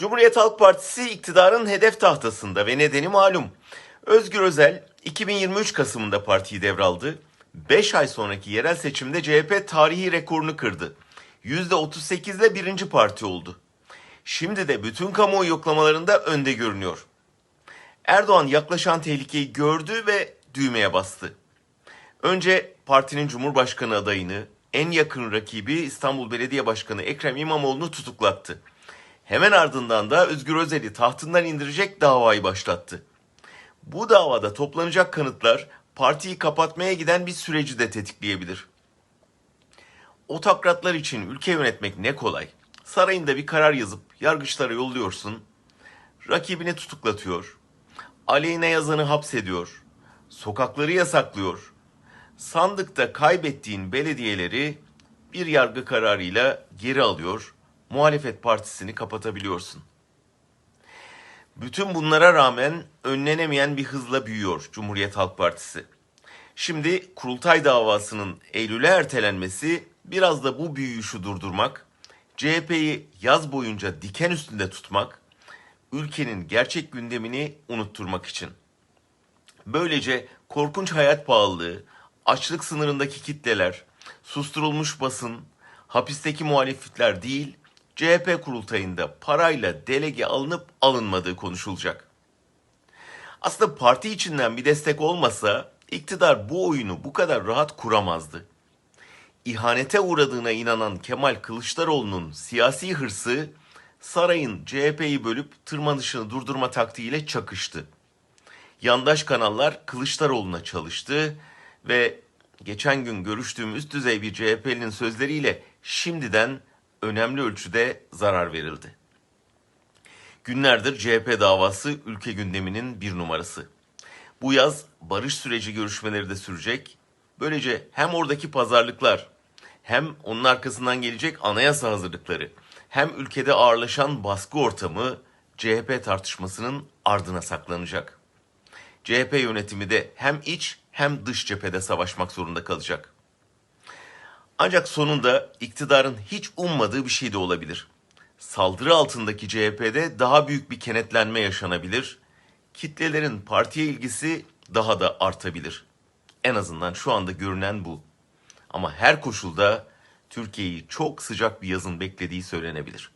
Cumhuriyet Halk Partisi iktidarın hedef tahtasında ve nedeni malum. Özgür Özel 2023 Kasım'ında partiyi devraldı. 5 ay sonraki yerel seçimde CHP tarihi rekorunu kırdı. %38 ile birinci parti oldu. Şimdi de bütün kamuoyu yoklamalarında önde görünüyor. Erdoğan yaklaşan tehlikeyi gördü ve düğmeye bastı. Önce partinin Cumhurbaşkanı adayını, en yakın rakibi İstanbul Belediye Başkanı Ekrem İmamoğlu'nu tutuklattı. Hemen ardından da Özgür Özel'i tahtından indirecek davayı başlattı. Bu davada toplanacak kanıtlar partiyi kapatmaya giden bir süreci de tetikleyebilir. Otokratlar için ülke yönetmek ne kolay. Sarayında bir karar yazıp yargıçlara yolluyorsun. Rakibini tutuklatıyor. Aleyhine yazanı hapsediyor. Sokakları yasaklıyor. Sandıkta kaybettiğin belediyeleri bir yargı kararıyla geri alıyor. Muhalefet partisini kapatabiliyorsun. Bütün bunlara rağmen önlenemeyen bir hızla büyüyor Cumhuriyet Halk Partisi. Şimdi kurultay davasının Eylül'e ertelenmesi biraz da bu büyüyüşü durdurmak, CHP'yi yaz boyunca diken üstünde tutmak, ülkenin gerçek gündemini unutturmak için. Böylece korkunç hayat pahalılığı, açlık sınırındaki kitleler, susturulmuş basın, hapisteki muhalifler değil, CHP kurultayında parayla delege alınıp alınmadığı konuşulacak. Aslında parti içinden bir destek olmasa iktidar bu oyunu bu kadar rahat kuramazdı. İhanete uğradığına inanan Kemal Kılıçdaroğlu'nun siyasi hırsı sarayın CHP'yi bölüp tırmanışını durdurma taktiğiyle çakıştı. Yandaş kanallar Kılıçdaroğlu'na çalıştı ve geçen gün görüştüğüm üst düzey bir CHP'linin sözleriyle şimdiden önemli ölçüde zarar verildi. Günlerdir CHP davası ülke gündeminin bir numarası. Bu yaz barış süreci görüşmeleri de sürecek. Böylece hem oradaki pazarlıklar hem onun arkasından gelecek anayasa hazırlıkları hem ülkede ağırlaşan baskı ortamı CHP tartışmasının ardına saklanacak. CHP yönetimi de hem iç hem dış cephede savaşmak zorunda kalacak. Ancak sonunda iktidarın hiç ummadığı bir şey de olabilir. Saldırı altındaki CHP'de daha büyük bir kenetlenme yaşanabilir. Kitlelerin partiye ilgisi daha da artabilir. En azından şu anda görünen bu. Ama her koşulda Türkiye'yi çok sıcak bir yazın beklediği söylenebilir.